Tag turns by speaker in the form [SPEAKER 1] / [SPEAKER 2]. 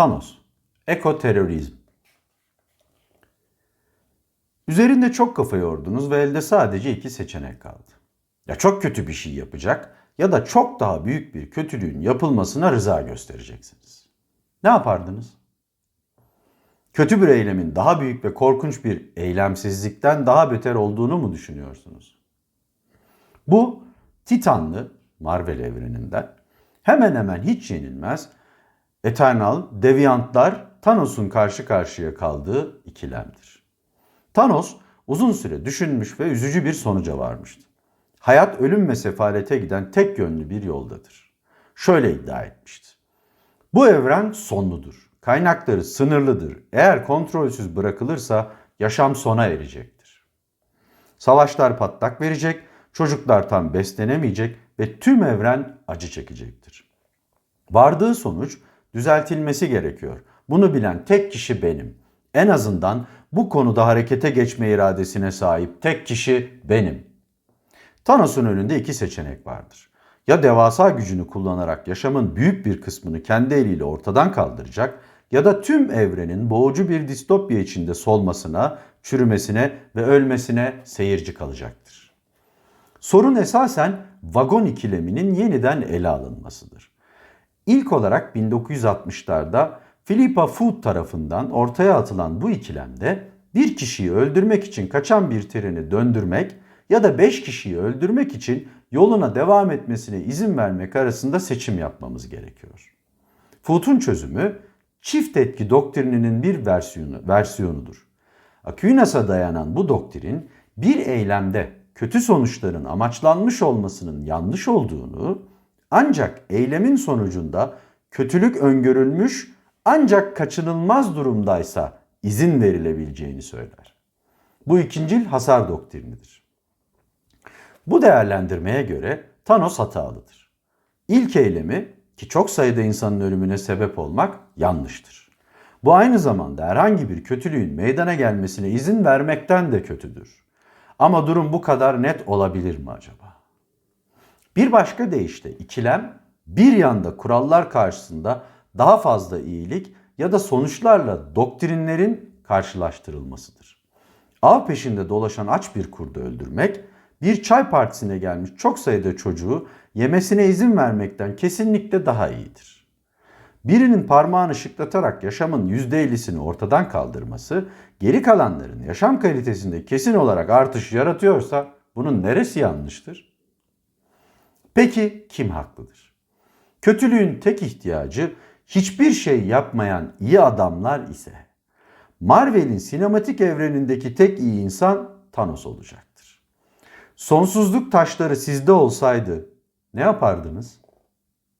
[SPEAKER 1] Thanos, ekoterörizm. Üzerinde çok kafa yordunuz ve elde sadece iki seçenek kaldı. Ya çok kötü bir şey yapacak ya da çok daha büyük bir kötülüğün yapılmasına rıza göstereceksiniz. Ne yapardınız? Kötü bir eylemin daha büyük ve korkunç bir eylemsizlikten daha beter olduğunu mu düşünüyorsunuz? Bu Titanlı Marvel evreninden hemen hemen hiç yenilmez Eternal, Deviantlar Thanos'un karşı karşıya kaldığı ikilemdir. Thanos uzun süre düşünmüş ve üzücü bir sonuca varmıştı. Hayat ölüm ve sefalete giden tek yönlü bir yoldadır. Şöyle iddia etmişti. Bu evren sonludur. Kaynakları sınırlıdır. Eğer kontrolsüz bırakılırsa yaşam sona erecektir. Savaşlar patlak verecek, çocuklar tam beslenemeyecek ve tüm evren acı çekecektir. Vardığı sonuç düzeltilmesi gerekiyor. Bunu bilen tek kişi benim. En azından bu konuda harekete geçme iradesine sahip tek kişi benim. Thanos'un önünde iki seçenek vardır. Ya devasa gücünü kullanarak yaşamın büyük bir kısmını kendi eliyle ortadan kaldıracak ya da tüm evrenin boğucu bir distopya içinde solmasına, çürümesine ve ölmesine seyirci kalacaktır. Sorun esasen vagon ikileminin yeniden ele alınmasıdır. İlk olarak 1960'larda Philippa Food tarafından ortaya atılan bu ikilemde bir kişiyi öldürmek için kaçan bir treni döndürmek ya da 5 kişiyi öldürmek için yoluna devam etmesine izin vermek arasında seçim yapmamız gerekiyor. Food'un çözümü çift etki doktrininin bir versiyonu, versiyonudur. Aquinas'a dayanan bu doktrin bir eylemde kötü sonuçların amaçlanmış olmasının yanlış olduğunu ancak eylemin sonucunda kötülük öngörülmüş ancak kaçınılmaz durumdaysa izin verilebileceğini söyler. Bu ikincil hasar doktrinidir. Bu değerlendirmeye göre Thanos hatalıdır. İlk eylemi ki çok sayıda insanın ölümüne sebep olmak yanlıştır. Bu aynı zamanda herhangi bir kötülüğün meydana gelmesine izin vermekten de kötüdür. Ama durum bu kadar net olabilir mi acaba? Bir başka deyişle ikilem bir yanda kurallar karşısında daha fazla iyilik ya da sonuçlarla doktrinlerin karşılaştırılmasıdır. Av peşinde dolaşan aç bir kurdu öldürmek, bir çay partisine gelmiş çok sayıda çocuğu yemesine izin vermekten kesinlikle daha iyidir. Birinin parmağını şıklatarak yaşamın %50'sini ortadan kaldırması, geri kalanların yaşam kalitesinde kesin olarak artış yaratıyorsa bunun neresi yanlıştır? Peki kim haklıdır? Kötülüğün tek ihtiyacı hiçbir şey yapmayan iyi adamlar ise Marvel'in sinematik evrenindeki tek iyi insan Thanos olacaktır. Sonsuzluk taşları sizde olsaydı ne yapardınız?